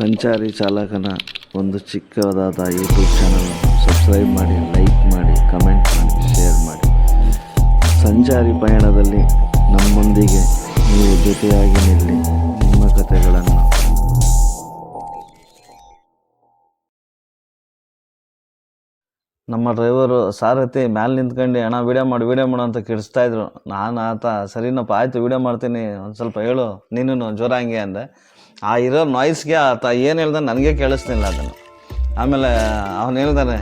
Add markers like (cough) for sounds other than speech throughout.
ಸಂಚಾರಿ ಚಾಲಕನ ಒಂದು ಚಿಕ್ಕದಾದ ಯೂಟ್ಯೂಬ್ ಚಾನಲ್ ಸಬ್ಸ್ಕ್ರೈಬ್ ಮಾಡಿ ಲೈಕ್ ಮಾಡಿ ಕಮೆಂಟ್ ಮಾಡಿ ಶೇರ್ ಮಾಡಿ. ಸಂಚಾರಿ ಪಯಣದಲ್ಲಿ ನಮ್ಮೊಂದಿಗೆ ನೀವು ಜೊತೆಯಾಗಿ ನಿಲ್ಲಿ. ನಿಮ್ಮ ಕಥೆಗಳನ್ನು ನಮ್ಮ ಡ್ರೈವರು ಸಾರಥಿ ಮ್ಯಾಲೆ ನಿಂತ್ಕೊಂಡು, ಅಣ್ಣ ವೀಡಿಯೋ ಮಾಡಿ ವೀಡಿಯೋ ಮಾಡು ಅಂತ ಕಿಡಿಸ್ತಾ ಇದ್ರು. ನಾನು ಆತ ಸರಿನಪ್ಪ ಆಯ್ತು ವೀಡಿಯೋ ಮಾಡ್ತೀನಿ. ಒಂದು ಸ್ವಲ್ಪ ಹೇಳು. ನೀನು ಜ್ವರ ಹಂಗೆ ಅಂದೆ. ಆ ಇರೋ ನಾಯ್ಸ್ಗೆ ಆತ ಏನು ಹೇಳ್ದ ನನಗೆ ಕೇಳಿಸ್ತಿಲ್ಲ ಅದನ್ನು. ಆಮೇಲೆ ಅವನು ಹೇಳ್ದಾನೆ,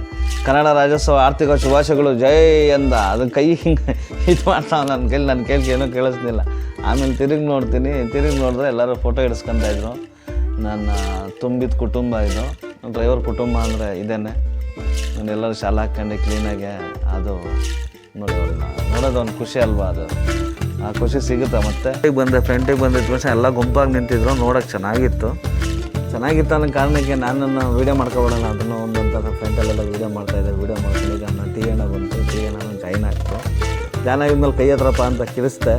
ಕನ್ನಡ ರಾಜ್ಯೋತ್ಸವ ಆರ್ಥಿಕ ಶುಭಾಶಯಗಳು, ಜೈ ಅಂದ ಅದನ್ನ ಕೈ ಹಿಂಗೆ ಇದು ಮಾಡ್ತಾವ ನನ್ನ ಕೈಲಿ ನನ್ನ ಕೈಲಿ ಏನೂ ಕೇಳಿಸ್ತಿಲ್ಲ. ಆಮೇಲೆ ತಿರುಗಿ ನೋಡ್ತೀನಿ, ತಿರುಗಿ ನೋಡಿದ್ರೆ ಎಲ್ಲರೂ ಫೋಟೋ ಹಿಡಿಸ್ಕೊಂತ ಇದ್ರು. ನನ್ನ ತುಂಬಿದ ಕುಟುಂಬ ಇದು. ಡ್ರೈವರ್ ಕುಟುಂಬ ಅಂದರೆ ಇದೇನೆ. ನಾನು ಎಲ್ಲರೂ ಶಾಲೆ ಹಾಕ್ಕೊಂಡು ಕ್ಲೀನಾಗೆ ಅದು ನೋಡೋದು ನೋಡೋದು ಒಂದು ಖುಷಿ ಅಲ್ವಾ ಅದು. ಆ ಖುಷಿ ಸಿಗುತ್ತೆ ಮತ್ತೆ? ಬಂದೆ ಫ್ರೆಂಟಿಗೆ ಬಂದ ತಕ್ಷಣ ಎಲ್ಲ ಗುಂಪಾಗಿ ನಿಂತಿದ್ರು, ನೋಡೋಕೆ ಚೆನ್ನಾಗಿತ್ತು. ಚೆನ್ನಾಗಿತ್ತು ಅನ್ನೋ ಕಾರಣಕ್ಕೆ ನಾನನ್ನು ವೀಡಿಯೋ ಮಾಡ್ಕೊಬಿಡೋಣ ಅದನ್ನು ಒಂದೊಂದು ಥರ ಫ್ರೆಂಟಲ್ಲೆಲ್ಲ ವೀಡಿಯೋ ಮಾಡ್ತಾಯಿದ್ದೆ ವೀಡಿಯೋ ಮಾಡ್ಕೊಂಡು ಈಗ ನಾನು ಟೀ ಎಣ್ಣ ಬಂತು ಟೀ ನಾನು ಜಾಯ್ನ್ ಆಗ್ತು ಜಾಯ್ನ್ ಆಗಿದ್ಮೇಲೆ ಕೈ ಹತ್ರಪ್ಪ ಅಂತ ಕಿರಿಸ್ದೆ.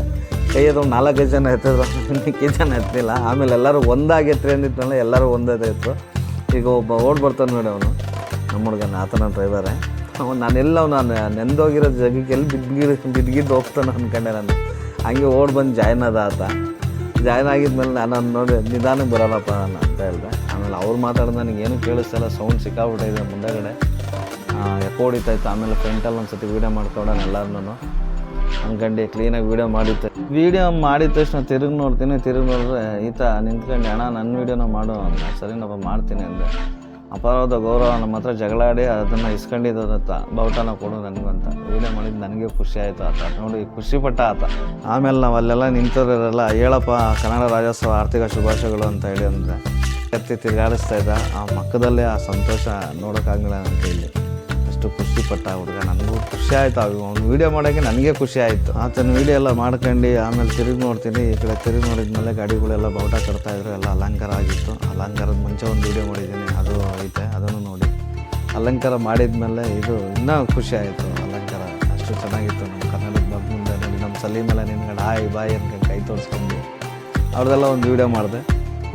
ಕೈ ಹತ್ರ ನಾಲ್ಕೈದು ಜನ ಎತ್ತಿದ್ರು, ಇನ್ನಿಕ್ಕಿ ಜನ ಎತ್ತಿಲ್ಲ. ಆಮೇಲೆ ಎಲ್ಲರೂ ಒಂದಾಗಿ ಎತ್ತಿ ಅಂದಿದ್ನಲ್ಲ ಎಲ್ಲರೂ ಒಂದೇ ಇತ್ತು. ಈಗ ಒಬ್ಬ ಓಡ್ ಬರ್ತಾನೆ ನೋಡಿ ಅವನು. ನಮ್ಮ ಹುಡುಗನ ಆತನ ಡ್ರೈವರೇ ಅವನು ನಾನೆಲ್ಲ ನಾನು ನೆಂದೋಗಿರೋ ಜಾಗಕ್ಕೆ ಎಲ್ಲಿ ಬಿದ್ದಿರೋ ಬಿದ್ಗಿದ್ದು ಹೋಗ್ತಾನೆ ಅಂದ್ಕೊಂಡೆ ನಾನು. ಹಂಗೆ ಓಡ್ ಬಂದು ಜಾಯ್ನ್ ಅದ ಆತ. ಜಾಯ್ನ್ ಆಗಿದ್ಮೇಲೆ ನಾನು ನೋಡಿ, ನಿಧಾನಕ್ಕೆ ಬರೋಲ್ಲಪ್ಪ ನಾನು ಅಂತ ಹೇಳಿದೆ. ಆಮೇಲೆ ಅವ್ರು ಮಾತಾಡಿದ ನನಗೆ ಏನು ಕೇಳಿಸ್ತಲ್ಲ ಸೌಂಡ್ ಸಿಕ್ಕಾಬಿಟ್ಟಿದೆ ಮುಂದೆಗಡೆ. ಎಕೋ ಆಮೇಲೆ ಫ್ರೆಂಟಲ್ಲಿ ಒಂದು ಸತಿ ವೀಡಿಯೋ ಮಾಡ್ಕೊಡೋಣ ಎಲ್ಲರನ್ನೂ. ಅಂದ್ಕಂಡು ಕ್ಲೀನಾಗಿ ವೀಡಿಯೋ ಮಾಡಿತ್ತು. ವೀಡಿಯೋ ಮಾಡಿದ ತಕ್ಷಣ ತಿರುಗಿ ನೋಡ್ತೀನಿ, ತಿರುಗಿ ನೋಡಿದ್ರೆ ಈತ ನಿಂತ್ಕೊಂಡು, ಅಣ್ಣ ನನ್ನ ವೀಡಿಯೋನ ಮಾಡು ಸರಿನಪ್ಪ, ಮಾಡ್ತೀನಿ ಅಂದೆ. ಅಪರಾಧ ಗೌರವ ನಮ್ಮ ಹತ್ರ ಜಗಳಾಡಿ ಅದನ್ನು ಇಸ್ಕೊಂಡಿದ್ದತ್ತ ಬಾವುಟನ ಕೊಡು ನನಗಂತ. ವೀಡಿಯೋ ಮಾಡಿದ್ದು ನನಗೆ ಖುಷಿ ಆಯಿತು ಆತ. ನೋಡಿ, ಖುಷಿ ಪಟ್ಟ ಆತ. ಆಮೇಲೆ ನಾವು ಅಲ್ಲೆಲ್ಲ ನಿಂತಿರೋರೆಲ್ಲ ಹೇಳಪ್ಪ ಕನ್ನಡ ರಾಜ್ಯೋತ್ಸವ ಆರ್ಥಿಕ ಶುಭಾಶಯಗಳು ಅಂತ ಹೇಳಿ ಅಂದರೆ, ಎತ್ತಿ ತಿರುಗಾಡಿಸ್ತಾ ಇದ್ದ ಆ ಮಕ್ಕದಲ್ಲೇ ಆ ಸಂತೋಷ ನೋಡೋಕ್ಕಾಗಲಿಲ್ಲ ಅಂತ ಕೈಲಿ. ಅಷ್ಟು ಖುಷಿ ಪಟ್ಟ ಹುಡುಗ ನನಗೂ ಖುಷಿ ಆಯಿತು. ಅವ್ನು ವೀಡಿಯೋ ಮಾಡೋಕ್ಕೆ ನನಗೆ ಖುಷಿ ಆಯಿತು. ಆತನ ವೀಡಿಯೋ ಎಲ್ಲ ಮಾಡ್ಕೊಂಡು ಆಮೇಲೆ ತಿರುಗಿ ನೋಡ್ತೀನಿ. ಈ ಕಡೆ ತಿರುಗಿ ನೋಡಿದ್ಮೇಲೆ ಗಾಡಿಗಳೆಲ್ಲ ಬಾವುಟ ಕಟ್ತಾಯಿದ್ರು ಎಲ್ಲ ಅಲಂಕಾರ ಆಗಿತ್ತು. ಅಲಂಕಾರದ ಮುಂಚೆ ಒಂದು ವೀಡಿಯೋ ಮಾಡಿದ್ದೀನಿ. ಅದು ಐತೆ. ಅದನ್ನು ನೋಡಿ. ಅಲಂಕಾರ ಮಾಡಿದ್ಮೇಲೆ ಇದು ಇನ್ನೂ ಖುಷಿ ಆಯಿತು. ಅಲಂಕಾರ ಅಷ್ಟು ಚೆನ್ನಾಗಿತ್ತು. ನಮ್ಮ ಕನ್ನಡದ ಮಗ ಮುಂದೆ ನೋಡಿ. ನಮ್ಮ ಸಲಿ ಮೇಲೆ ನಿನ್ಗಡೆ ಹಾಯ್, ಬಾಯ್ ಅಂತ ಕೈ ತೋರಿಸ್ಕೊಂಡು ಅವ್ರದ್ದೆಲ್ಲ ಒಂದು ವೀಡಿಯೋ ಮಾಡಿದೆ.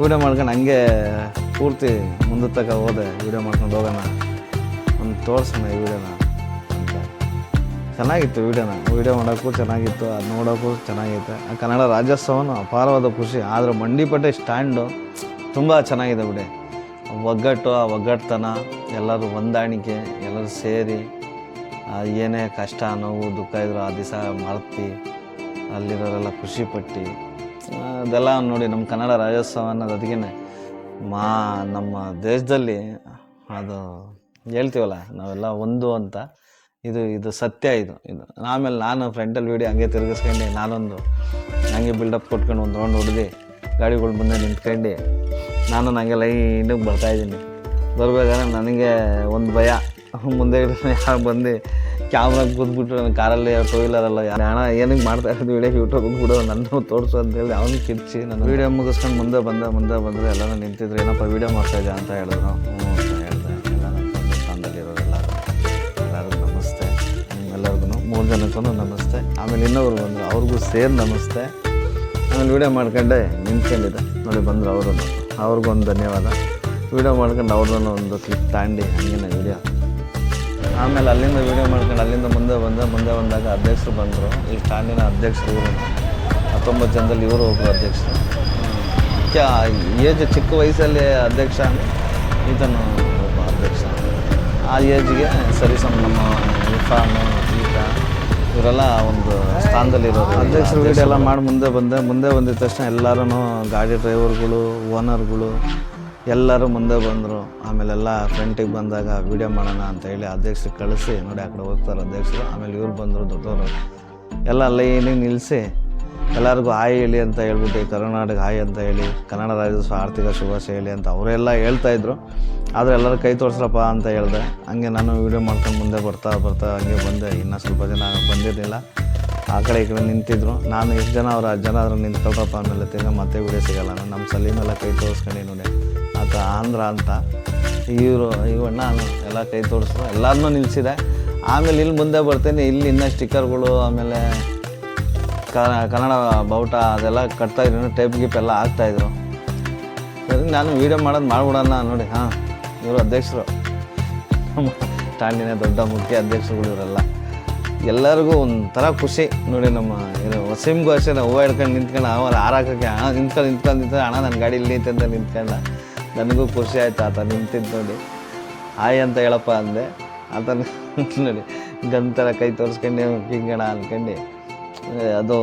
ವೀಡಿಯೋ ಮಾಡ್ಕೊಂಡು ಹಂಗೆ ಪೂರ್ತಿ ಮುಂದೆ ತಕ ಹೋದೆ. ವೀಡಿಯೋ ಮಾಡ್ಕೊಂಡು ಹೋಗೋಣ. ತೋರಿಸೋಣ ಈ ವಿಡಿಯೋನ ಅಂತ ಚೆನ್ನಾಗಿತ್ತು ವಿಡಿಯೋನ ವಿಡಿಯೋ ಮಾಡೋಕ್ಕೂ ಚೆನ್ನಾಗಿತ್ತು, ಅದು ನೋಡೋಕ್ಕೂ ಚೆನ್ನಾಗಿತ್ತು ಆ ಕನ್ನಡ ರಾಜ್ಯೋತ್ಸವನೂ ಅಪಾರವಾದ ಖುಷಿ. ಆದರೆ ಮಂಡಿಪಟ್ಟೆ ಸ್ಟ್ಯಾಂಡು ತುಂಬ ಚೆನ್ನಾಗಿದೆ ಬಿಡಿ. ಒಗ್ಗಟ್ಟು, ಆ ಒಗ್ಗಟ್ಟುತನ ಎಲ್ಲರೂ ಹೊಂದಾಣಿಕೆ, ಎಲ್ಲರೂ ಸೇರಿ ಏನೇ ಕಷ್ಟ, ನೋವು, ದುಃಖ ಇದ್ರು ಆ ದಿವಸ ಮರ್ತಿ, ಅಲ್ಲಿರೋರೆಲ್ಲ ಖುಷಿಪಟ್ಟು, ಅದೆಲ್ಲ ನೋಡಿ ನಮ್ಮ ಕನ್ನಡ ರಾಜ್ಯೋತ್ಸವ ಅನ್ನೋದು ಅದಕ್ಕೆ ಮಾ, ನಮ್ಮ ದೇಶದಲ್ಲಿ ಅದು ಹೇಳ್ತೀವಲ್ಲ, ನಾವೆಲ್ಲ ಒಂದು ಅಂತ. ಇದು ಇದು ಸತ್ಯ ಇದು. ಇದು, ಆಮೇಲೆ ನಾನು ಫ್ರೆಂಟಲ್ಲಿ ವೀಡಿಯೋ ಹಂಗೆ ತಿರುಗಿಸ್ಕೊಂಡು, ನಾನೊಂದು ಹಂಗೆ ಬಿಲ್ಡಪ್ ಕೊಟ್ಕೊಂಡು ಒಂದು ರೌಂಡ್ ಹೊಡೆದು, ಗಾಡಿಗಳು ಮುಂದೆ ನಿಂತ್ಕೊಂಡು ನಾನು ನನಗೆ ಲೈನಿಗೆ ಬರ್ತಾಯಿದ್ದೀನಿ ಬರ್ಬೇಕಾದ್ರೆ ನನಗೆ ಒಂದು ಭಯ. ಮುಂದೆ ಯಾರು ಬಂದು ಕ್ಯಾಮ್ರಾಗೆ ಕೂತ್ಬಿಟ್ಟು ನನ್ನ ಕಾರಲ್ಲಿ ಟೂ ವೀಲರಲ್ಲ ಹಣ ಏನಕ್ಕೆ ಮಾಡ್ತಾ ಇರೋದು ವಿಡಿಯೋ ಯೂಟ್ಯೂಬಿಗೆ ಬಿಡೋ ನನ್ನ ತೋರಿಸು ಅಂತೇಳಿ ಅವನು ಕಿರ್ಚಿ ನಾನು ವೀಡಿಯೋ ಮುಗಿಸ್ಕೊಂಡು ಮುಂದೆ ಬಂದ, ಮುಂದೆ ಬಂದರೆ ಎಲ್ಲರೂ ನಿಂತಿದ್ರು, ಏನಪ್ಪ ವೀಡಿಯೋ ಮಾಡ್ತಾಯಿದ್ದೆ ಅಂತ ಹೇಳಿದ್ರು. ಮೂರು ನಮಸ್ತೆ. ಆಮೇಲೆ ಇನ್ನೊಬ್ರು ಬಂದರು, ಅವ್ರಿಗೂ ಸೇರಿ ನಮಸ್ತೆ. ಆಮೇಲೆ ವೀಡಿಯೋ ಮಾಡ್ಕೊಂಡೆ ನಿಂತ್ಕೊಂಡಿದ್ದೆ. ನೋಡಿ ಬಂದರು ಅವರು ಅವ್ರಿಗೂ ಒಂದು ಧನ್ಯವಾದ. ವೀಡಿಯೋ ಮಾಡ್ಕೊಂಡು ಅವ್ರನ್ನ ಒಂದು ಕ್ಲಿಪ್ ತಾಂಡಿ ಹಂಗಿನ ವೀಡಿಯೋ ಆಮೇಲೆ ಅಲ್ಲಿಂದ ವೀಡಿಯೋ ಮಾಡ್ಕೊಂಡು ಅಲ್ಲಿಂದ ಮುಂದೆ ಬಂದೆ, ಮುಂದೆ ಬಂದಾಗ ಅಧ್ಯಕ್ಷರು ಬಂದರು. ಈ ತಾಂಡಿನ ಅಧ್ಯಕ್ಷರು ಇವರು. ಹತ್ತೊಂಬತ್ತು ಜನದಲ್ಲಿ ಇವರು ಒಬ್ಬರು ಅಧ್ಯಕ್ಷರು. ಮುಖ್ಯ ಏಜ್ ಚಿಕ್ಕ ವಯಸ್ಸಲ್ಲಿ ಅಧ್ಯಕ್ಷ ಈತನು ಒಬ್ಬ ಅಧ್ಯಕ್ಷ. ಆ ಏಜ್ಗೆ ಸರಿ ಸಮ ನಮ್ಮ ಈತ ಇವರೆಲ್ಲ ಒಂದು ಸ್ಥಾನದಲ್ಲಿರೋರು. ಅಧ್ಯಕ್ಷರು ವೀಡಿಯೋ ಎಲ್ಲ ಮಾಡಿ ಮುಂದೆ ಬಂದೆ. ಮುಂದೆ ಬಂದಿದ ತಕ್ಷಣ ಎಲ್ಲರೂ ಗಾಡಿ ಡ್ರೈವರ್ಗಳು ಓನರ್ಗಳು ಎಲ್ಲರೂ ಮುಂದೆ ಬಂದರು. ಆಮೇಲೆಲ್ಲ ಫ್ರಂಟಿಗೆ ಬಂದಾಗ ವೀಡಿಯೋ ಮಾಡೋಣ ಅಂತ ಹೇಳಿ ಅಧ್ಯಕ್ಷರು ಕಳಿಸಿ ನೋಡಿ ಆ ಕಡೆ ಹೋಗ್ತಾರೆ ಅಧ್ಯಕ್ಷರು. ಆಮೇಲೆ ಇವ್ರು ಬಂದರು ದೊಡ್ಡವರು. ಎಲ್ಲ ಲೈನಿಗೆ ನಿಲ್ಲಿಸಿ ಎಲ್ಲರಿಗೂ ಹಾಯ್ ಹೇಳಿ ಅಂತ ಹೇಳ್ಬಿಟ್ಟು ಕರ್ನಾಟಕ ಹಾಯ್ ಅಂತ ಹೇಳಿ ಕನ್ನಡ ರಾಜ್ಯೋತ್ಸವ ಆರ್ಥಿಕ ಶುಭಾಶಯ ಹೇಳಿ ಅಂತ ಅವರೆಲ್ಲ ಹೇಳ್ತಾಯಿದ್ರು ಆದರೆ ಎಲ್ಲರೂ ಕೈ ತೋರಿಸ್ರಪ್ಪ ಅಂತ ಹೇಳಿದೆ. ಹಂಗೆ ನಾನು ವೀಡಿಯೋ ಮಾಡ್ಕೊಂಡು ಮುಂದೆ ಬರ್ತಾ ಬರ್ತಾ ಹಂಗೆ ಬಂದೆ. ಇನ್ನೂ ಸ್ವಲ್ಪ ಜನ ಬಂದಿರಲಿಲ್ಲ. ಆ ಕಡೆ ಈ ಕಡೆ ನಿಂತಿದ್ರು. ನಾನು ಎಷ್ಟು ಜನ ಅವ್ರು, ಹತ್ತು ಜನ ಆದ್ರೆ ನಿಂತ್ಕೊಳ್ರಪ್ಪ ಆಮೇಲೆ ತಿರ್ಗ ಮತ್ತೆ ವೀಡಿಯೋ ಸಿಗಲ್ಲ. ನಾನು ನಮ್ಮ ಸಲೀಮೆಲ್ಲ ಕೈ ತೋರಿಸ್ಕೊಂಡು ನೋಡಿ. ಆತ ಆಂಧ್ರ ಅಂತ. ಇವರು ಇವಣ್ಣ ಎಲ್ಲ ಕೈ ತೋರಿಸಿದ್ರು ಎಲ್ಲರನ್ನೂ ನಿಲ್ಲಿಸಿದೆ ಆಮೇಲೆ ಇಲ್ಲಿ ಮುಂದೆ ಬರ್ತೇನೆ. ಇಲ್ಲಿ ಇನ್ನೂ ಸ್ಟಿಕ್ಕರ್ಗಳು ಆಮೇಲೆ ಕನ್ನಡ ಬಾವುಟ ಅದೆಲ್ಲ ಕಟ್ತಾಯಿದ್ರು ಟೈಪ್ ಗಿಪ್ ಎಲ್ಲ ಹಾಕ್ತಾಯಿದ್ರು ಸರಿ, ನಾನು ವೀಡಿಯೋ ಮಾಡೋದು ಮಾಡ್ಬಿಡೋಣ ನೋಡಿ. ಹಾಂ. ಇವರು ಅಧ್ಯಕ್ಷರು. ನಮ್ಮ ತಾಂಡಿನ ದೊಡ್ಡ ಮುಖ್ಯ ಅಧ್ಯಕ್ಷರುಗಳು ಇವರೆಲ್ಲ. ಎಲ್ಲರಿಗೂ ಒಂಥರ ಖುಷಿ. ನೋಡಿ ನಮ್ಮ ಏನು ವಸೀಮ್ಗೂ ಅಷ್ಟೇ ಹೂವು ಹಿಡ್ಕೊಂಡು ನಿಂತ್ಕೊಂಡು ಆಮೇಲೆ ಹಾರಾಕಕ್ಕೆ ಹಣ ನಿಂತ್ಕೊಂಡು ನಿಂತ್ಕೊಂಡು ನಿಂತ್ಕೊಂಡು ಹಣ ನನ್ನ ಗಾಡಿ ಇಲ್ಲಿ ನಿಂತಂತ ನಿಂತ್ಕೊಂಡ. ನನಗೂ ಖುಷಿ ಆಯ್ತು ಆತ ನಿಂತಿದ್ದು ನೋಡಿ. ಹಾಯ್ ಅಂತ ಹೇಳಪ್ಪ ಅಂದೆ. ಆತ ನೋಡಿ ಗಂತರ ಕೈ ತೋರಿಸ್ಕೊಂಡು ಹಿಂಗಣ ಅನ್ಕೊಂಡು. ಏ, ಅದು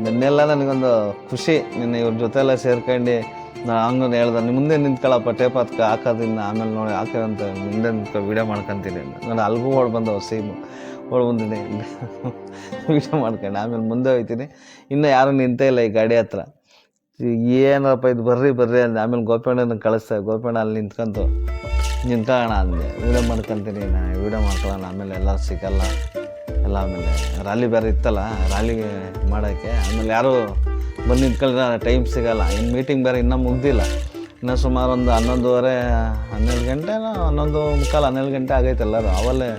ನಿನ್ನೆಲ್ಲ ನನಗೊಂದು ಖುಷಿ. ನಿನ್ನೆ ಇವ್ರ ಜೊತೆ ಎಲ್ಲ ಸೇರ್ಕೊಂಡು ನಾನು ಹಂಗೆ ಹೇಳ್ದೆ ನಿಮ್ಮ ಮುಂದೆ ನಿಂತ್ಕೊಳ್ಳಪ್ಪ ಟೇಪ್ ಹತ್ಕ, ಹಾಕೋದಿನ್ನ, ಆಮೇಲೆ ನೋಡಿ ಹಾಕೋದಂತ ಮುಂದೆ ನಿಂತ್ಕೊ ವೀಡಿಯೋ ಮಾಡ್ಕೊಂತೀನಿ ನಾನು ಅಲ್ಗೂ ಓಡ್ ಬಂದವ ಸೇಮ್ ಓಡ್ ಬಂದಿನಿ. (laughs) ವೀಡಿಯೋ ಮಾಡ್ಕೊಂಡು, ಆಮೇಲೆ ಮುಂದೆ ಹೋಗ್ತೀನಿ ಇನ್ನೂ ಯಾರೂ ನಿಂತೇ ಇಲ್ಲ ಈ ಗಾಡಿ ಹತ್ರ. ಏನಪ್ಪ, ಇದು ಬರ್ರಿ ಬರ್ರಿ ಅಂದೆ. ಆಮೇಲೆ ಗೋಪಣ್ಣನ ಕಳಿಸ್ದೆ. ಗೋಪಣ್ಣ ಅಲ್ಲಿ ನಿಂತ್ಕೊಂತು ನಿಂತ್ಕೊಳ್ಳೋಣ ಅಂದೆ. ವೀಡಿಯೋ ಮಾಡ್ಕೊಂತೀನಿ ನಾ ವೀಡಿಯೋ ಮಾಡ್ಕೊಳ್ಳೋಣ. ಆಮೇಲೆ ಎಲ್ಲ ಸಿಗಲ್ಲ. ಎಲ್ಲ ಆಮೇಲೆ ರಾಲಿ ಬೇರೆ ಇತ್ತಲ್ಲ ರಾಲಿ ಮಾಡೋಕ್ಕೆ. ಆಮೇಲೆ ಯಾರು ಬಂದು ನಿಂತ್ಕೊಂಡ್ರೆ ಟೈಮ್ ಸಿಗೋಲ್ಲ. ಇನ್ನು ಮೀಟಿಂಗ್ ಬೇರೆ ಇನ್ನೂ ಮುಗ್ದಿಲ್ಲ. ಇನ್ನೂ ಸುಮಾರು ಒಂದು ಹನ್ನೊಂದುವರೆ, ಹನ್ನೆರಡು ಗಂಟೆನೋ ಹನ್ನೊಂದು ಮುಕ್ಕಾಲು ಹನ್ನೆರಡು ಗಂಟೆ ಆಗೈತೆ ಎಲ್ಲರೂ. ಅವಲ್ಲೇ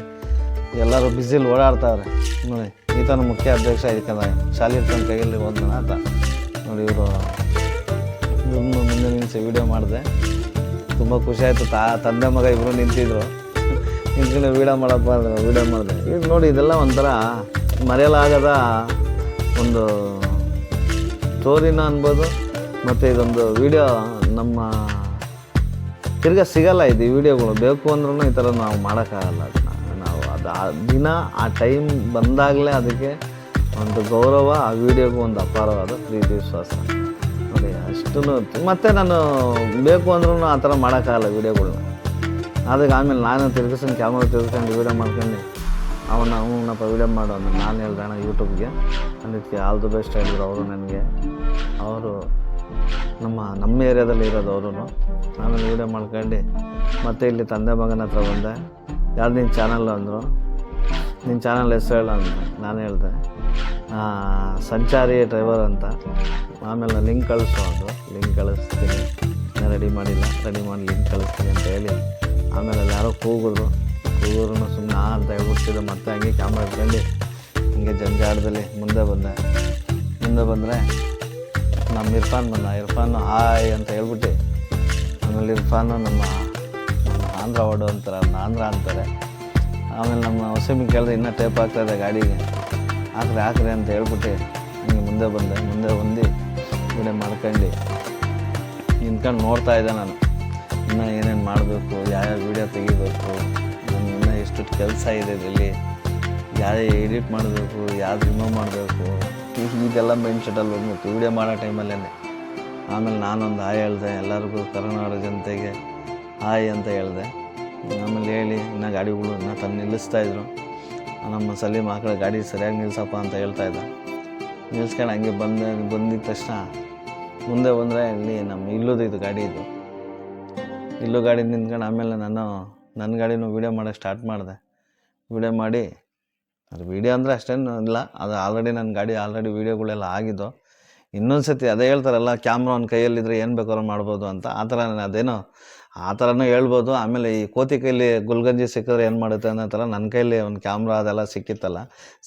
ಎಲ್ಲರೂ ಬ್ಯುಸಿಲಿ ಓಡಾಡ್ತಾವ್ರೆ. ನೋಡಿ, ಈತನ ಮುಖ್ಯ ಅಧ್ಯಕ್ಷ ಇದಕ್ಕೆ ಶಾಲೆ ತನ್ನ ಕೈಯಲ್ಲಿ ಹೋದ್ನ ಆತ. ನೋಡಿ ಇವರು ಇವ್ರನ್ನ ಮುಂದೆ ನಿಲ್ಲಿಸಿ ವೀಡಿಯೋ ಮಾಡಿದೆ. ತುಂಬ ಖುಷಿ ಆಯಿತು. ತಾ, ತಂದೆ ಮಗ ಇಬ್ಬರು ನಿಂತಿದ್ರು. ನಿಂತ್ಕೊಂಡು ವೀಡಿಯೋ ಮಾಡಪ್ಪ ವೀಡಿಯೋ ಮಾಡಿದೆ. ಈಗ ನೋಡಿ, ಇದೆಲ್ಲ ಒಂಥರ ಮರೆಯಲಾಗದ ಒಂದು ಸ್ಟೋರಿನ ಅನ್ಬೋದು, ಮತ್ತು ಇದೊಂದು ವಿಡಿಯೋ ನಮ್ಮ ತಿರ್ಗಾ ಸಿಗಲ್ಲ ಇದು ಈ ವಿಡಿಯೋಗಳು ಬೇಕು ಅಂದ್ರೂ ಈ ಥರ ನಾವು ಮಾಡೋಕ್ಕಾಗಲ್ಲ ಅದನ್ನ. ನಾವು ಅದು ಆ ದಿನ, ಆ ಟೈಮ್ ಬಂದಾಗಲೇ ಅದಕ್ಕೆ ಒಂದು ಗೌರವ, ಆ ವಿಡಿಯೋಗೂ ಒಂದು ಅಪಾರವಾದ ಪ್ರೀತಿ, ವಿಶ್ವಾಸ. ನೋಡಿ ಅಷ್ಟು ಮತ್ತೆ ನಾನು ಬೇಕು ಅಂದ್ರೂ ಆ ಥರ ಮಾಡೋಕ್ಕಾಗಲ್ಲ ವೀಡಿಯೋಗಳ್ನ ಅದಕ್ಕೆ ಆಮೇಲೆ ನಾನು ತಿರ್ಗಿಸ್ಕೊಂಡು ಕ್ಯಾಮ್ರಾ ತಿರ್ಗಿಸ್ಕೊಂಡು ವೀಡಿಯೋ ಮಾಡ್ಕೊಂಡು ಅವನ್ನ ಅವನ ವೀಡಿಯೋ ಮಾಡು ನಾನು ಹೇಳ್ದೆ ಅಣ್ಣ ಯೂಟ್ಯೂಬ್ಗೆ ಅದಕ್ಕೆ ಆಲ್ ದಿ ಬೆಸ್ಟ್ ಹೇಳಿದ್ರು ಅವರು ನನಗೆ. ಅವರು ನಮ್ಮ ನಮ್ಮ ಏರಿಯಾದಲ್ಲಿ ಇರೋದು ಅವರು ಆಮೇಲೆ ವೀಡಿಯೋ ಮಾಡ್ಕೊಂಡು ಮತ್ತೆ ಇಲ್ಲಿ ತಂದೆ ಮಗನ ಹತ್ರ ಬಂದೆ. ಯಾರು ನಿನ್ನ ಚಾನಲ್ ಅಂದರು. ನಿನ್ನ ಚಾನಲ್ ಹೆಸರು ಹೇಳ ನಾನು ಹೇಳ್ದೆ. ಸಂಚಾರಿ ಡ್ರೈವರ್ ಅಂತ. ಆಮೇಲೆ ಲಿಂಕ್ ಕಳಿಸು ಅಂದರು ಲಿಂಕ್ ಕಳಿಸ್ತೀನಿ. ರೆಡಿ ಮಾಡಿಲ್ಲ. ರೆಡಿ ಮಾಡಿ ಲಿಂಕ್ ಕಳಿಸ್ತೀನಿ ಅಂತ ಹೇಳಿ. ಆಮೇಲೆ ಯಾರೋ ಕೂಗಿದ್ರು. ಕೂಗಿದ್ರು ಸುಮ್ಮನೆ ಅಂತ ಹೇಳ್ಬಿಡ್ತಿದ್ದೆ ಮತ್ತೆ ಹಂಗೆ ಕ್ಯಾಮ್ರಾ ಇಟ್ಕೊಂಡು ಹಿಂಗೆ ಜಂಜಾಟದಲ್ಲಿ ಮುಂದೆ ಬಂದೆ. ಮುಂದೆ ಬಂದರೆ ನಮ್ಮ ಇರ್ಫಾನ್ ಬಂದ. ಇರ್ಫಾನು, ಹಾಯ್ ಅಂತ ಹೇಳ್ಬಿಟ್ಟು ಆಮೇಲೆ ಇರ್ಫಾನು ನಮ್ಮ ಆಂಧ್ರ ಓಡು ಅಂತಾರೆ. ಆಂಧ್ರ ಅಂತಾರೆ. ಆಮೇಲೆ ನಮ್ಮ ಹೊಸಮಿ ಕೇಳಿದ್ರೆ ಇನ್ನೂ ಟೇಪ್ ಆಗ್ತಾಯಿದೆ ಗಾಡಿಗೆ. ಹಾಕ್ರೆ, ಹಾಕ್ರಿ ಅಂತ ಹೇಳ್ಬಿಟ್ಟು ಹಿಂಗೆ ಮುಂದೆ ಬಂದೆ. ಮುಂದೆ ಹೊಂದಿ ವಿಡಿಯೋ ಮಾಡ್ಕೊಂಡು ನಿಂತ್ಕೊಂಡು ನೋಡ್ತಾ ಇದ್ದೆ ನಾನು. ಇನ್ನೂ ಏನೇನು ಮಾಡಬೇಕು, ಯಾವ್ಯಾವ ವೀಡಿಯೋ ತೆಗಿಬೇಕು ಎಷ್ಟು ಕೆಲಸ ಇದೆ ಇದರಲ್ಲಿ. ಯಾರು ಎಡಿಟ್ ಮಾಡಬೇಕು ಯಾವ್ದು ರಿಮೂವ್ ಮಾಡಬೇಕು ಇದೆಲ್ಲ ಮೈಂಡ್ ಸೆಟಲ್ಲಿ ಬಂದ್ಬಿಟ್ಟು ವೀಡಿಯೋ ಮಾಡೋ ಟೈಮಲ್ಲೇ ಆಮೇಲೆ ನಾನೊಂದು ಹಾಯ್ ಹೇಳಿದೆ, ಎಲ್ಲರಿಗೂ ಕರ್ನಾಟಕ ಜನತೆಗೆ ಹಾಯ್ ಅಂತ ಹೇಳಿದೆ. ಆಮೇಲೆ ಹೇಳಿ, ಇನ್ನು ಗಾಡಿಗಳು ಇನ್ನೂ ತಂದು ನಿಲ್ಲಿಸ್ತಾಯಿದ್ರು ನಮ್ಮ ಸಲೀಮ್ ಆ ಗಾಡಿ ಸರಿಯಾಗಿ ನಿಲ್ಸಪ್ಪ ಅಂತ ಹೇಳ್ತಾ ಇದ್ದ. ನಿಲ್ಸ್ಕೊಂಡು ಹಂಗೆ ಬಂದ, ಬಂದಿದ ತಕ್ಷಣ ಮುಂದೆ ಬಂದರೆ ಇಲ್ಲಿ ನಮ್ಮ ಇಲ್ಲೋದು ಇದು ಗಾಡಿ ಇದು. ಇಲ್ಲೂ ಗಾಡಿ ನಿಂತ್ಕೊಂಡು ಆಮೇಲೆ ನಾನು ನನ್ನ ಗಾಡಿನೂ ವೀಡಿಯೋ ಮಾಡೋಕ್ಕೆ ಸ್ಟಾರ್ಟ್ ಮಾಡಿದೆ. ವೀಡಿಯೋ ಮಾಡಿ, ಅದು ವೀಡಿಯೋ ಅಂದರೆ ಅಷ್ಟೇನು ಇಲ್ಲ, ಅದು ಆಲ್ರೆಡಿ ನನ್ನ ಗಾಡಿ ಆಲ್ರೆಡಿ ವೀಡಿಯೋಗಳೆಲ್ಲ ಆಗಿದ್ದು. ಇನ್ನೊಂದು ಸತಿ ಅದೇ ಹೇಳ್ತಾರಲ್ಲ ಕ್ಯಾಮ್ರಾ ಒಂದು ಕೈಯಲ್ಲಿದ್ದರೆ ಏನು ಬೇಕಾದ್ರೂ ಮಾಡ್ಬೋದು ಅಂತ. ಆ ಥರ ನಾನು ಅದೇನೋ, ಆ ಥರನೂ ಹೇಳ್ಬೋದು. ಆಮೇಲೆ ಈ ಕೋತಿ ಕೈಲಿ ಗುಲ್ಗಂಜಿ ಸಿಕ್ಕಿದ್ರೆ ಏನು ಮಾಡುತ್ತೆ ಅನ್ನೋ ಥರ ನನ್ನ ಕೈಲಿ ಒಂದು ಕ್ಯಾಮ್ರಾ ಅದೆಲ್ಲ ಸಿಕ್ಕಿತ್ತಲ್ಲ.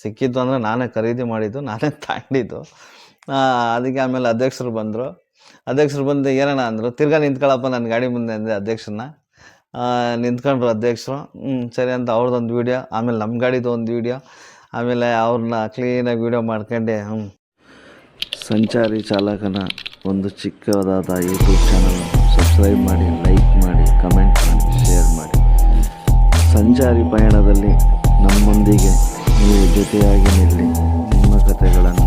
ಸಿಕ್ಕಿತ್ತು ಅಂದರೆ ನಾನೇ ಖರೀದಿ ಮಾಡಿದ್ದು, ನಾನೇ ತಾಂಡಿದ್ದು ಅದಕ್ಕೆ ಆಮೇಲೆ ಅಧ್ಯಕ್ಷರು ಬಂದರು. ಅಧ್ಯಕ್ಷರು ಬಂದು, ಏನಣ್ಣ ಅಂದರು, ತಿರ್ಗಾ ನಿಂತ್ಕೊಳ್ಳಪ್ಪ ನನ್ನ ಗಾಡಿ ಮುಂದೆ ಅಂದೆ ಅಧ್ಯಕ್ಷರನ್ನ ನಿಂತ್ಕೊಂಡ್ರು ಅಧ್ಯಕ್ಷರು. ಹ್ಞೂ ಸರಿ ಅಂತ ಅವ್ರದ್ದೊಂದು ವೀಡಿಯೋ ಆಮೇಲೆ ನಮ್ಮ ಗಾಡಿದು ಒಂದು ವೀಡಿಯೋ ಆಮೇಲೆ ಅವ್ರನ್ನ ಕ್ಲೀನಾಗಿ ವೀಡಿಯೋ ಮಾಡ್ಕೊಂಡೆ. ಹ್ಞೂ ಸಂಚಾರಿ ಚಾಲಕನ ಒಂದು ಚಿಕ್ಕದಾದ ಯೂಟ್ಯೂಬ್ ಚಾನಲ್ ಸಬ್ಸ್ಕ್ರೈಬ್ ಮಾಡಿ ಲೈಕ್ ಮಾಡಿ ಕಮೆಂಟ್ ಮಾಡಿ ಶೇರ್ ಮಾಡಿ. ಸಂಚಾರಿ ಪಯಣದಲ್ಲಿ ನಮ್ಮೊಂದಿಗೆ ನೀವು ಜೊತೆಯಾಗಿ ನಿಲ್ಲಿ. ನಿಮ್ಮ ಕಥೆಗಳನ್ನು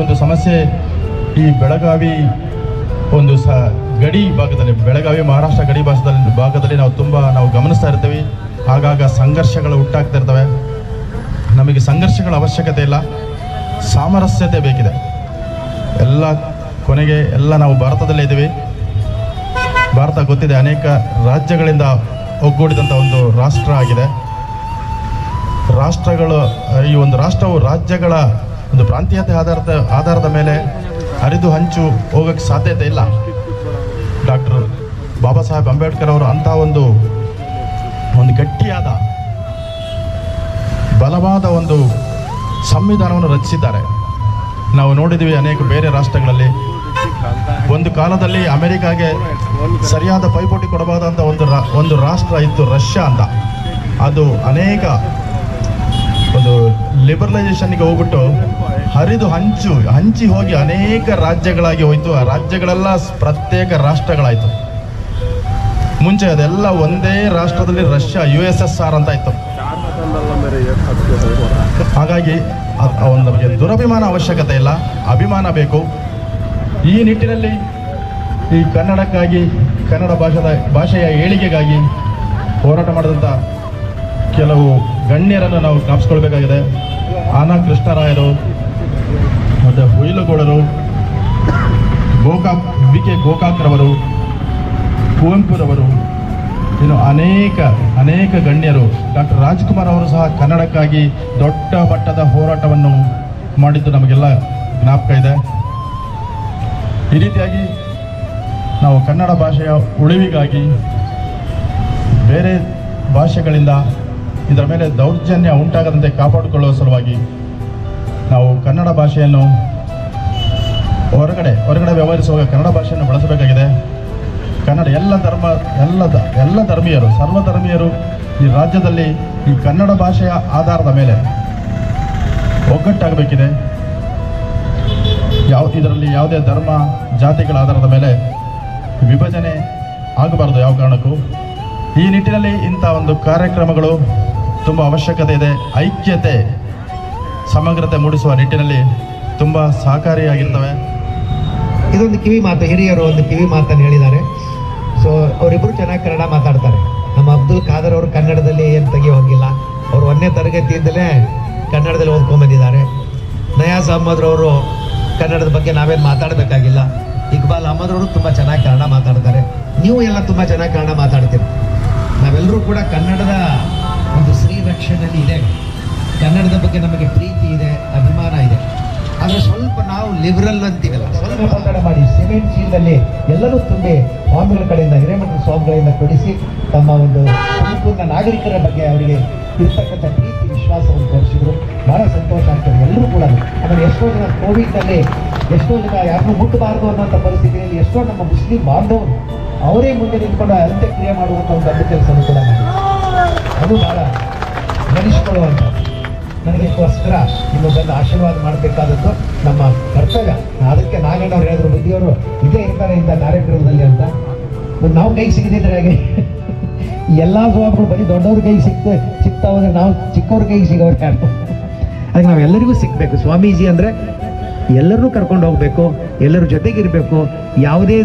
ಒಂದು ಸಮಸ್ಯೆ ಈ ಬೆಳಗಾವಿ ಒಂದು ಸ ಗಡಿ ಭಾಗದಲ್ಲಿ, ಬೆಳಗಾವಿ ಮಹಾರಾಷ್ಟ್ರ ಗಡಿ ಭಾಗದಲ್ಲಿ ಭಾಗದಲ್ಲಿ ನಾವು ತುಂಬ ನಾವು ಗಮನಿಸ್ತಾ ಇರ್ತೀವಿ. ಆಗಾಗ ಸಂಘರ್ಷಗಳು ಹುಟ್ಟಾಗ್ತಾ ಇರ್ತವೆ. ನಮಗೆ ಸಂಘರ್ಷಗಳ ಅವಶ್ಯಕತೆ ಇಲ್ಲ. ಸಾಮರಸ್ಯತೆ ಬೇಕಿದೆ. ಎಲ್ಲ ಕೊನೆಗೆ ಎಲ್ಲ ನಾವು ಭಾರತದಲ್ಲೇ ಇದ್ದೀವಿ. ಭಾರತ ಗೊತ್ತಿದೆ ಅನೇಕ ರಾಜ್ಯಗಳಿಂದ ಒಗ್ಗೂಡಿದಂಥ ಒಂದು ರಾಷ್ಟ್ರ ಆಗಿದೆ. ರಾಷ್ಟ್ರಗಳು, ಈ ಒಂದು ರಾಷ್ಟ್ರವು ರಾಜ್ಯಗಳ ಒಂದು ಪ್ರಾಂತೀಯತೆ ಆಧಾರದ ಆಧಾರದ ಮೇಲೆ ಹರಿದು ಹಂಚು ಹೋಗೋಕ್ಕೆ ಸಾಧ್ಯತೆ ಇಲ್ಲ. ಡಾಕ್ಟರ್ ಬಾಬಾ ಸಾಹೇಬ್ ಅಂಬೇಡ್ಕರ್ ಅವರು ಅಂಥ ಒಂದು ಒಂದು ಗಟ್ಟಿಯಾದ, ಬಲವಾದ ಒಂದು ಸಂವಿಧಾನವನ್ನು ರಚಿಸಿದ್ದಾರೆ. ನಾವು ನೋಡಿದ್ವಿ ಅನೇಕ ಬೇರೆ ರಾಷ್ಟ್ರಗಳಲ್ಲಿ. ಒಂದು ಕಾಲದಲ್ಲಿ ಅಮೆರಿಕಾಗೆ ಸರಿಯಾದ ಪೈಪೋಟಿ ಕೊಡಬಹುದಂತ ಒಂದು ಒಂದು ರಾಷ್ಟ್ರ ಇತ್ತು ರಷ್ಯಾ ಅಂತ. ಅದು ಅನೇಕ ಒಂದು ಲಿಬರಲೈಸೇಷನ್ಗೆ ಹೋಗ್ಬಿಟ್ಟು ಹರಿದು ಹಂಚು, ಹಂಚಿ ಹೋಗಿ ಅನೇಕ ರಾಜ್ಯಗಳಾಗಿ ಹೋಯಿತು. ಆ ರಾಜ್ಯಗಳೆಲ್ಲ ಪ್ರತ್ಯೇಕ ರಾಷ್ಟ್ರಗಳಾಯಿತು. ಮುಂಚೆ ಅದೆಲ್ಲ ಒಂದೇ ರಾಷ್ಟ್ರದಲ್ಲಿ Russia U S S R ಅಂತ ಇತ್ತು. ಹಾಗಾಗಿ ನಮಗೆ ದುರಭಿಮಾನ ಅವಶ್ಯಕತೆ ಇಲ್ಲ. ಅಭಿಮಾನ ಬೇಕು. ಈ ನಿಟ್ಟಿನಲ್ಲಿ ಈ ಕನ್ನಡಕ್ಕಾಗಿ, ಕನ್ನಡ ಭಾಷೆದ, ಭಾಷೆಯ ಏಳಿಗೆಗಾಗಿ ಹೋರಾಟ ಮಾಡಿದಂಥ ಕೆಲವು ಗಣ್ಯರನ್ನು ನಾವು ಜ್ಞಾಪಿಸ್ಕೊಳ್ಬೇಕಾಗಿದೆ. ಆನಾ ಕೃಷ್ಣರಾಯರು, ಮತ್ತು ಹುಯಿಲಗೋಳರು ಗೋಕಾಕ್ ವಿ ಕೆ ಗೋಕಾಕ್ರವರು, ಕುವೆಂಪುರವರು, ಇನ್ನು ಅನೇಕ ಅನೇಕ ಗಣ್ಯರು, ಡಾಕ್ಟರ್ ರಾಜ್ಕುಮಾರ್ ಅವರು ಸಹ ಕನ್ನಡಕ್ಕಾಗಿ ದೊಡ್ಡ ಮಟ್ಟದ ಹೋರಾಟವನ್ನು ಮಾಡಿದ್ದು ನಮಗೆಲ್ಲ ಜ್ಞಾಪಕ ಇದೆ. ಈ ರೀತಿಯಾಗಿ ನಾವು ಕನ್ನಡ ಭಾಷೆಯ ಉಳಿವಿಗಾಗಿ ಬೇರೆ ಭಾಷೆಗಳಿಂದ ಇದರ ಮೇಲೆ ದೌರ್ಜನ್ಯ ಉಂಟಾಗದಂತೆ ಕಾಪಾಡಿಕೊಳ್ಳುವ ಸಲುವಾಗಿ ನಾವು ಕನ್ನಡ ಭಾಷೆಯನ್ನು ಹೊರಗಡೆ ಹೊರಗಡೆ ವ್ಯವಹರಿಸುವಾಗ ಕನ್ನಡ ಭಾಷೆಯನ್ನು ಬಳಸಬೇಕಾಗಿದೆ. ಕನ್ನಡ ಎಲ್ಲ ಧರ್ಮ, ಎಲ್ಲ ಎಲ್ಲ ಧರ್ಮೀಯರು, ಸರ್ವ ಧರ್ಮೀಯರು ಈ ರಾಜ್ಯದಲ್ಲಿ ಈ ಕನ್ನಡ ಭಾಷೆಯ ಆಧಾರದ ಮೇಲೆ ಒಗ್ಗಟ್ಟಾಗಬೇಕಿದೆ. ಯಾವ, ಇದರಲ್ಲಿ ಯಾವುದೇ ಧರ್ಮ, ಜಾತಿಗಳ ಆಧಾರದ ಮೇಲೆ ವಿಭಜನೆ ಆಗಬಾರ್ದು ಯಾವ ಕಾರಣಕ್ಕೂ. ಈ ನಿಟ್ಟಿನಲ್ಲಿ ಇಂಥ ಒಂದು ಕಾರ್ಯಕ್ರಮಗಳು ತುಂಬ ಅವಶ್ಯಕತೆ ಇದೆ. ಐಕ್ಯತೆ, ಸಮಗ್ರತೆ ಮೂಡಿಸುವ ನಿಟ್ಟಿನಲ್ಲಿ ತುಂಬ ಸಹಕಾರಿಯಾಗಿರ್ತವೆ. ಇದೊಂದು ಕಿವಿ ಮಾತು, ಹಿರಿಯರು ಒಂದು ಕಿವಿ ಮಾತನ್ನು ಹೇಳಿದ್ದಾರೆ. ಸೊ ಅವರಿಬ್ಬರು ಚೆನ್ನಾಗಿ ಕನ್ನಡ ಮಾತಾಡ್ತಾರೆ. ನಮ್ಮ ಅಬ್ದುಲ್ ಖಾದರ್ ಅವರು ಕನ್ನಡದಲ್ಲಿ ಏನು ತೆಗಿ ಹೋಗಿಲ್ಲ. ಅವರು ಒಂದನೇ ತರಗತಿಯಿಂದಲೇ ಕನ್ನಡದಲ್ಲಿ ಓದ್ಕೊಂಡ್ಬಂದಿದ್ದಾರೆ. ನಯಾಸ್ ಅಹಮ್ಮದ್ರವರು ಕನ್ನಡದ ಬಗ್ಗೆ ನಾವೇನು ಮಾತಾಡಬೇಕಾಗಿಲ್ಲ. ಇಕ್ಬಾಲ್ ಅಹಮ್ಮದ್ರವರು ಅವರು ತುಂಬ ಚೆನ್ನಾಗಿ ಕನ್ನಡ ಮಾತಾಡ್ತಾರೆ. ನೀವು ಎಲ್ಲ ತುಂಬ ಚೆನ್ನಾಗಿ ಕನ್ನಡ ಮಾತಾಡ್ತೀರಿ. ನಾವೆಲ್ಲರೂ ಕೂಡ ಕನ್ನಡದ ಶ್ರೀರಕ್ಷಣೆಯಲ್ಲಿ ಇದೆ. ಕನ್ನಡದ ಬಗ್ಗೆ ನಮಗೆ ಪ್ರೀತಿ ಇದೆ, ಅಭಿಮಾನ ಇದೆ. ಆದರೆ ಸ್ವಲ್ಪ ನಾವು ಲಿಬರಲ್ ಅಂತೀವಲ್ಲ. ಸ್ವಲ್ಪ ಕನ್ನಡ ಮಾಡಿ ಸಿಮೆಂಟ್ ಚೀಲದಲ್ಲಿ ಎಲ್ಲರೂ ತುಂಬಿ ಸ್ವಾಮಿಗಳ ಕಡೆಯಿಂದ ಹಿರೇಮಠ ಸ್ವಾಮಿಗಳಿಂದ ಕೊಡಿಸಿ ತಮ್ಮ ಒಂದು ಸಂಪೂರ್ಣ ನಾಗರಿಕರ ಬಗ್ಗೆ ಅವರಿಗೆ ಇರ್ತಕ್ಕಂಥ ಪ್ರೀತಿ, ವಿಶ್ವಾಸವನ್ನು ತೋರಿಸಿದ್ರು. ಬಹಳ ಸಂತೋಷ ಆಗ್ತದೆ. ಎಲ್ಲರೂ ಕೂಡ ಆಮೇಲೆ ಎಷ್ಟೋ ಜನ ಕೋವಿಡ್ನಲ್ಲಿ ಎಷ್ಟೋ ಜನ ಯಾರನ್ನೂ ಮುಟ್ಟಬಾರದು ಅನ್ನೋಂಥ ಪರಿಸ್ಥಿತಿಯಲ್ಲಿ, ಎಷ್ಟೋ ನಮ್ಮ ಮುಸ್ಲಿಂ ಬಾಂಧವರು ಅವರೇ ಮುಂದೆ ನಿಂತ್ಕೊಂಡು ಅಂತ್ಯಕ್ರಿಯೆ ಮಾಡುವಂಥ ಒಂದು ಅಡ್ಡ ಕೆಲಸವನ್ನು ಕೂಡ ಮಾಡಿದ್ರು. ಅದು ಬಹಳ ನೆನೆಸ್ಕೊಳ್ಳುವಂಥ ಇನ್ನು ಬಂದು ಆಶೀರ್ವಾದ ಮಾಡಬೇಕಾದದ್ದು ನಮ್ಮ ಕರ್ತವ್ಯ. ಅದಕ್ಕೆ ನಾಗಣ್ಣವ್ರು ಹೇಳಿದ್ರು, ಬುದ್ಧಿಯವರು ಇದೇ ಇರ್ತಾರೆ ಇಂಥ ಕಾರ್ಯಕ್ರಮದಲ್ಲಿ ಅಂತ. ನಾವು ಕೈಗೆ ಸಿಗದಿದ್ರೆ ಹಾಗೆ? ಎಲ್ಲ ಸ್ವಾಮಿಗಳು ಬರೀ ದೊಡ್ಡವ್ರ ಕೈಗೆ ಸಿಕ್ತ, ಸಿಗ್ತಾ ಹೋದ್ರೆ ನಾವು ಚಿಕ್ಕವ್ರ ಕೈಗೆ ಸಿಗೋರು ಯಾರು? ಅದಕ್ಕೆ ನಾವೆಲ್ಲರಿಗೂ ಸಿಗಬೇಕು. ಸ್ವಾಮೀಜಿ ಅಂದರೆ ಎಲ್ಲರನ್ನೂ ಕರ್ಕೊಂಡು ಹೋಗಬೇಕು, ಎಲ್ಲರ ಜೊತೆಗಿರಬೇಕು, ಯಾವುದೇ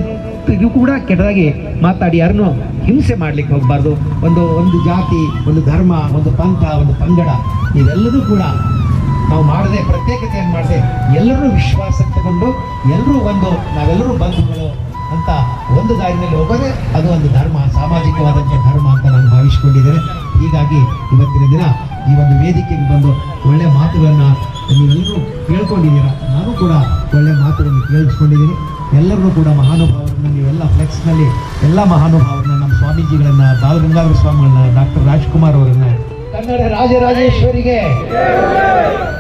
ಇದು ಕೂಡ ಕೆಟ್ಟದಾಗಿ ಮಾತಾಡಿ ಯಾರನ್ನು ಹಿಂಸೆ ಮಾಡ್ಲಿಕ್ಕೆ ಹೋಗಬಾರ್ದು. ಒಂದು ಒಂದು ಜಾತಿ, ಒಂದು ಧರ್ಮ, ಒಂದು ಪಂಥ, ಒಂದು ಪಂಗಡ ಇವೆಲ್ಲದೂ ಕೂಡ ನಾವು ಮಾಡದೆ, ಪ್ರತ್ಯೇಕತೆಯನ್ನು ಮಾಡದೆ ಎಲ್ಲರೂ ವಿಶ್ವಾಸಕ್ಕೆ ತಗೊಂಡು ಎಲ್ಲರೂ ಒಂದು, ನಾವೆಲ್ಲರೂ ಬಂಧುಗಳು ಅಂತ ಒಂದು ದಾರಿನಲ್ಲಿ ಹೋಗೋದೆ ಅದು ಒಂದು ಧರ್ಮ ಸಾಮಾಜಿಕವಾದಂಥ ಧರ್ಮ ಅಂತ ನಾನು ಭಾವಿಸ್ಕೊಂಡಿದ್ದೇನೆ. ಹೀಗಾಗಿ ಇವತ್ತಿನ ದಿನ ಈ ಒಂದು ವೇದಿಕೆಗೆ ಬಂದು ಒಳ್ಳೆಯ ಮಾತುಗಳನ್ನು ನೀವೆಲ್ಲರೂ ಕೇಳ್ಕೊಂಡಿದ್ದೀರಾ? ನಾನು ಕೂಡ ಒಳ್ಳೆಯ ಮಾತುಗಳನ್ನು ಕೇಳಿಸ್ಕೊಂಡಿದ್ದೀನಿ. ಎಲ್ಲರೂ ಕೂಡ ಮಹಾನುಭಾವರನ್ನ, ನೀವೆಲ್ಲ ಫ್ಲೆಕ್ಸ್ನಲ್ಲಿ ಎಲ್ಲ ಮಹಾನುಭಾವರನ್ನ, ನಮ್ಮ ಸ್ವಾಮೀಜಿಗಳನ್ನ, ಬಾಲಗಂಗಾಧರ ಸ್ವಾಮಿಗಳನ್ನ, ಡಾಕ್ಟರ್ ರಾಜ್ಕುಮಾರ್ ಅವರನ್ನ, ಕನ್ನಡ ರಾಜರಾಜೇಶ್ವರಿಗೆ,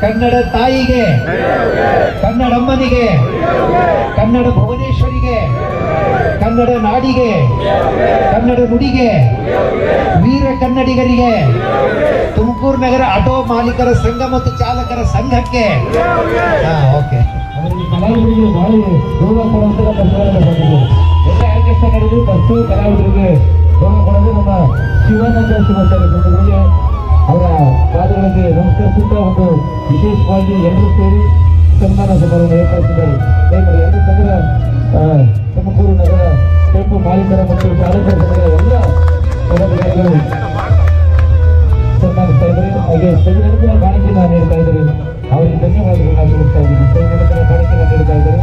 ಕನ್ನಡ ತಾಯಿಗೆ ಕನ್ನಡಮ್ಮನಿಗೆ ಕನ್ನಡ ಭುವನೇಶ್ವರಿಗೆ, ಕನ್ನಡ ನಾಡಿಗೆ, ಕನ್ನಡ ನುಡಿಗೆ, ವೀರ ಕನ್ನಡಿಗರಿಗೆ, ತುಮಕೂರು ನಗರ ಆಟೋ ಮಾಲೀಕರ ಸಂಘ ಮತ್ತು ಚಾಲಕರ ಸಂಘಕ್ಕೆ. ಓಕೆ ಅವರಿಗೆ ಕಲಾವಿದರಿಗೆ ಬಹಳ ಗೌರವ ಕೊಡುವಂತಹ ಕೆಲಸಗಳನ್ನು ಬಂದಿದೆ ಎಲ್ಲ ಆರ್ಕೆಸ್ಟ್ರಾ ನಡೆದು ಫಸ್ಟು ಕಲಾವಿದರಿಗೆ ಗೌರವ ಕೊಡೋದು ನಮ್ಮ ಶಿವಾನಂದ ಶಿವಾಚಾರ್ಯ ಬಂಧುಗಳಿಗೆ ಅವರ ಪಾದಗಳಿಗೆ ನಮಸ್ಕರಿಸುತ್ತಾ ಒಂದು ವಿಶೇಷವಾಗಿ ಎಲ್ಲರೂ ಸೇರಿ ಸನ್ಮಾನ ಸಮಾರಂಭ ಏರ್ಪಡಿಸಿದ್ದಾರೆ. ಎಲ್ಲರೂ ನಗರ ತುಮಕೂರು ನಗರ ಟೆಂಪು ಮಾಲೀಕರ ಮತ್ತು ಚಾಲಕರ ಸಂಘದ ಎಲ್ಲ ಪದಾಧಿಕಾರಿಗಳು ಸನ್ಮಾನಿಸ್ತಾ ಇದ್ದಾರೆ. ಹಾಗೆ ಸವಿನಂತರ ಕಾಣಿಕೆನ ನೀಡ್ತಾ ಇದ್ದಾರೆ. ಅವರಿಗೆ ಧನ್ಯವಾದಗಳನ್ನ ತಿಳಿಸ್ತಾ ಇದ್ದೀನಿ ಸವಿನಂತರ ಕಾಣಿಕೆನ ನೀಡ್ತಾ ಇದ್ದಾರೆ.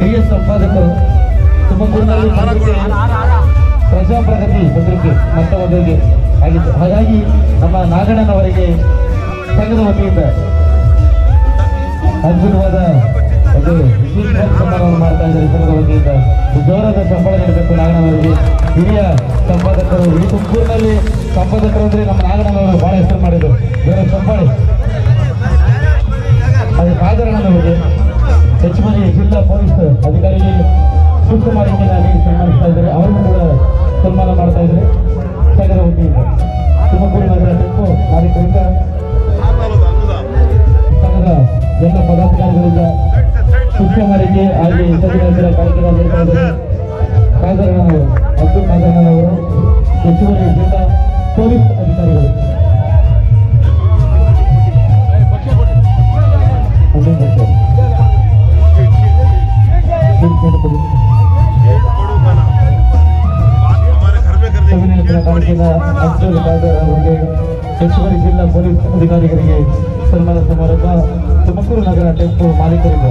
ಹಿರಿಯ ಸಂಪಾದಕರು ತುಮಕೂರಿನಲ್ಲಿ ಪ್ರಜಾಪ್ರಗತಿ ಪತ್ರಿಕೆ ಮಟ್ಟವರಿಗೆ ಆಗಿತ್ತು. ಹಾಗಾಗಿ ನಮ್ಮ ನಾಗಣ್ಣನವರಿಗೆ ಸಂಘದ ವತಿಯಿಂದ ಅದ್ಭುತವಾದ ಒಂದು ವಿಶೇಷ ಸನ್ಮಾನವನ್ನು ಮಾಡ್ತಾ ಇದ್ದಾರೆ ಸಂಘದ ವತಿಯಿಂದ. ಜೋರಾದ ಸಂಬಳ ನೀಡಬೇಕು ನಾಗಣ್ಣನವರಿಗೆ. ಹಿರಿಯ ಸಂಪಾದಕರು ಇಡೀ ತುಮಕೂರಿನಲ್ಲಿ ಸಂಪಾದಕರು ಅಂದ್ರೆ ನಮ್ಮ ನಾಗಣ್ಣನವರು ಬಹಳ ಹೆಸರು ಮಾಡಿದರು. ಜೋರ ಸಂಬಾಳಿ. ಅದು ಕಾದರಣ್ಣನವರಿಗೆ ಹೆಚ್ಚುವರಿ ಜಿಲ್ಲಾ ಪೊಲೀಸ್ ಅಧಿಕಾರಿಗಳು ಶಿವಕುಮಾರಿಕೆಯನ್ನು ನೀಡಿ ಸನ್ಮಾನಿಸ್ತಾ ಇದ್ದಾರೆ. ಅವರಿಗೂ ಕೂಡ ಸನ್ಮಾನ ಮಾಡ್ತಾ ಇದ್ದಾರೆ. ಸಂಘದ ವತಿಯಿಂದ ತುಮಕೂರು ನಗರ ಟಿಪ್ಪು ಕಾರ್ಯಕ್ರಮ ಸಂಘದ ಎಲ್ಲ ಪದಾಧಿಕಾರಿಗಳಿಂದ ಶಿವಕುಮಾರಿಗೆ ಹಾಗೆ ಸಚಿವರ ಕಾರ್ಯಕ್ರಮ ಹೆಚ್ಚುವರಿ ಜಿಲ್ಲಾ ಪೊಲೀಸ್ ಅಧಿಕಾರಿಗಳಿಗೆ ಸನ್ಮಾನ ಸಮಾರಂಭ ತುಮಕೂರು ನಗರ ಟೆಂಪು ಮಾಲೀಕರಿಂದ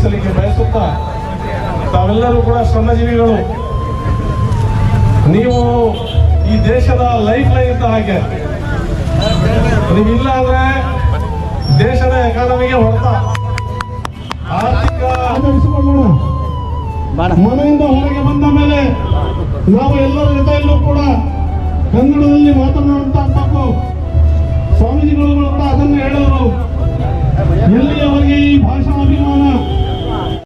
ಸಲ್ಲಿಕ್ಕೆ ಬಯಸುತ್ತಾ ತಾವೆಲ್ಲರೂ ಕೂಡ ಶ್ರಮಜೀವಿಗಳು ನೀವು ಈ ದೇಶದ ಲೈಫ್ ಲೈನ್ ಇದ್ದ ಹಾಗೆ. ನೀವಿಲ್ಲ ಅಂದ್ರೆ ದೇಶದ ಎಕಾನಮಿಗೆ ಹೊಡೆತ ಆರ್ಥಿಕ ಮನೆಯಿಂದ ಹೊರಗೆ ಬಂದ ಮೇಲೆ ನಾವು ಎಲ್ಲರ ಜೊತೆಯಲ್ಲೂ ಕೂಡ ಕನ್ನಡದಲ್ಲಿ ಮಾತನಾಡುವಂತಾಗಬೇಕು ಸ್ವಾಮೀಜಿಗಳು ಕೂಡ ಅದನ್ನು ಹೇಳಿದರು ಎಲ್ಲಿಯವರೆಗೆ ಈ ಭಾಷಾ ಅಭಿಮಾನ